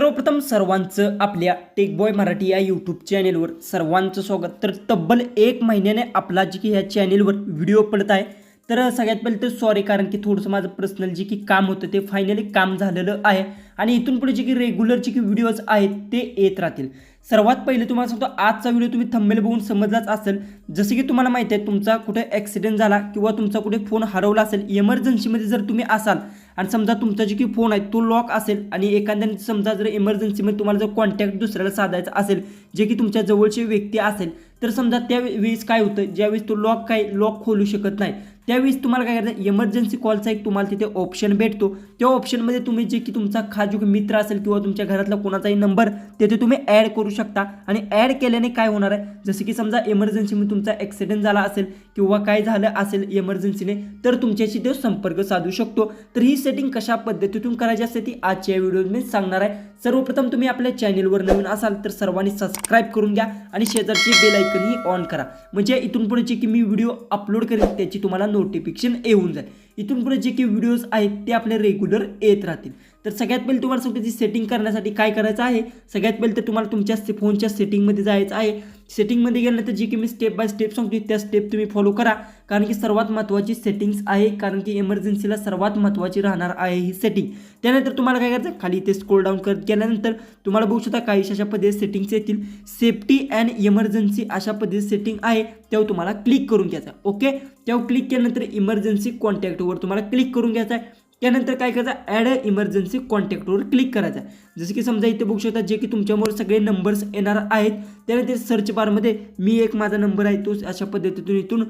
सर्वप्रथम सर्वांचं आपल्या टेकबॉय मराठी या यूट्यूब चॅनेलवर सर्वांचं स्वागत. तर तब्बल एक महिन्याने आपला जी की ह्या चॅनेलवर व्हिडिओ पडत आहे. तर सगळ्यात पहिले तर सॉरी कारण की थोडंसं माझं पर्सनल जे की काम होतं ते फायनली काम झालेलं आहे. आणि इथून पुढे जे की रेग्युलर जे की व्हिडिओज आहेत ते येत राहतील. सर्वात पहिले तुम्हाला सांगतो आजचा व्हिडिओ तुम्ही थंबेल बघून समजलाच असेल. जसं की तुम्हाला माहिती आहे तुमचा कुठे ॲक्सिडेंट झाला किंवा तुमचा कुठे फोन हरवला असेल इमर्जन्सीमध्ये जर तुम्ही असाल आणि समजा तुमचा जे की फोन आहे तो लॉक असेल आणि एखाद्याने समजा जर इमर्जन्सीमध्ये तुम्हाला जर कॉन्टॅक्ट दुसऱ्याला साधायचा असेल जे की तुमच्या जवळचे व्यक्ती असेल तर समजा त्यावेळेस काय होतं? ज्यावेळेस तो लॉक काय लॉक खोलू शकत नाही. त्यावेळेस तुम्हाला काय करायचं? इमर्जन्सी कॉलचा एक तुम्हाला तिथे ऑप्शन भेटतो. त्या ऑप्शनमध्ये तुम्ही जे की तुमचा खाजूक मित्र असेल किंवा तुमच्या घरातला कोणाचाही नंबर तिथे तुम्ही ॲड करू शकता. आणि ॲड केल्याने काय होणार आहे? जसं की समजा इमर्जन्सीमध्ये तुमचा ॲक्सिडेंट झाला असेल किंवा काय झालं असेल इमर्जन्सीने तर तुमच्याशी तो संपर्क साधू शकतो. तर ही सेटिंग कशा पद्धतीतून करायची असते ती आजच्या व्हिडिओत मी सांगणार आहे. सर्वप्रथम तुम्ही आपल्या चॅनेलवर नवीन असाल तर सर्वांनी सबस्क्राईब करून घ्या आणि शेजारची बेल आयकनही ऑन करा. म्हणजे इथून पुढे जे की मी व्हिडिओ अपलोड करेन त्याची तुम्हाला नोटिफिकेशन येऊन जाईल. इथून पुढे जे की व्हिडिओज आहेत ते आपले रेग्युलर येत राहतील. तर सगळ्यात पहिले तुम्हाला सांगतो ती सेटिंग करण्यासाठी काय करायचं आहे? सगळ्यात पहिले तर तुम्हाला तुमच्या फोनच्या सेटिंगमध्ये जायचं आहे. सेटिंगमध्ये गेल्यानंतर जी की मी स्टेप बाय स्टेप सांगतो त्या स्टेप तुम्ही फॉलो करा. कारण की सर्वात महत्त्वाची सेटिंग्स आहे कारण की इमर्जन्सीला सर्वात महत्त्वाची राहणार आहे ही सेटिंग त्यानंतर तुम्हाला काय करायचं? खाली इथे स्क्रोल डाऊन करत गेल्यानंतर तुम्हाला बघू शकता काही अशा पद्धती सेटिंग्स येतील. सेफ्टी अँड इमर्जन्सी अशा पद्धती सेटिंग आहे. तेव्हा तुम्हाला क्लिक करून घ्यायचा ओके तेव्हा क्लिक केल्यानंतर इमर्जन्सी कॉन्टॅक्टवर तुम्हाला क्लिक करून घ्यायचा आहे. त्यानंतर काय करायचं? ॲड अ इमर्जन्सी कॉन्टॅक्टवर क्लिक करायचं. आहे जसं की समजा इथे बघू शकता जे की तुमच्यामुळे सगळे नंबर्स येणार आहेत त्यानंतर सर्च बारमध्ये मी एक माझा नंबर आहे तो अशा पद्धतीतून इथून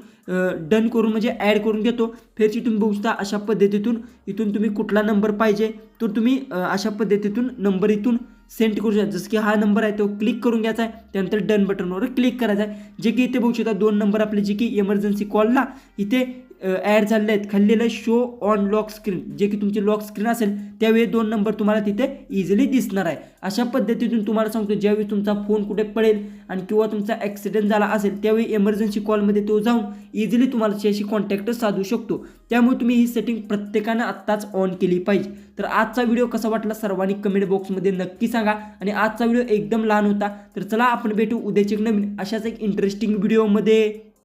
डन करून म्हणजे ॲड करून घेतो. फेरची तुम्ही बघू शकता अशा पद्धतीतून इथून तुम्ही कुठला नंबर पाहिजे तर तुम्ही अशा पद्धतीतून नंबर इथून सेंड करू शकता. जसं की हा नंबर आहे तो क्लिक करून घ्यायचा आहे त्यानंतर डन बटनवर क्लिक करायचा आहे. जे की इथे बघू शकता दोन नंबर आपले जे की इमर्जन्सी कॉलला इथे ॲड झालेले आहेत. खाल्लेलं शो ऑन लॉक स्क्रीन जे की तुमची लॉक स्क्रीन असेल त्यावेळी दोन नंबर तुम्हाला तिथे इझिली दिसणार आहे. अशा पद्धतीतून तुम्हाला सांगतो ज्यावेळी तुमचा फोन कुठे पडेल आणि किंवा तुमचा ॲक्सिडेंट झाला असेल त्यावेळी इमर्जन्सी कॉलमध्ये तो जाऊन इझिली तुम्हाला त्याशी कॉन्टॅक्ट साधू शकतो. त्यामुळे तुम्ही ही सेटिंग प्रत्येकानं आत्ताच ऑन केली पाहिजे. तर आजचा व्हिडिओ कसा वाटला सर्वांनी कमेंट बॉक्समध्ये नक्की सांगा. आणि आजचा व्हिडिओ एकदम लहान होता तर चला आपण भेटू उद्याची नवीन अशाच एक इंटरेस्टिंग व्हिडिओमध्ये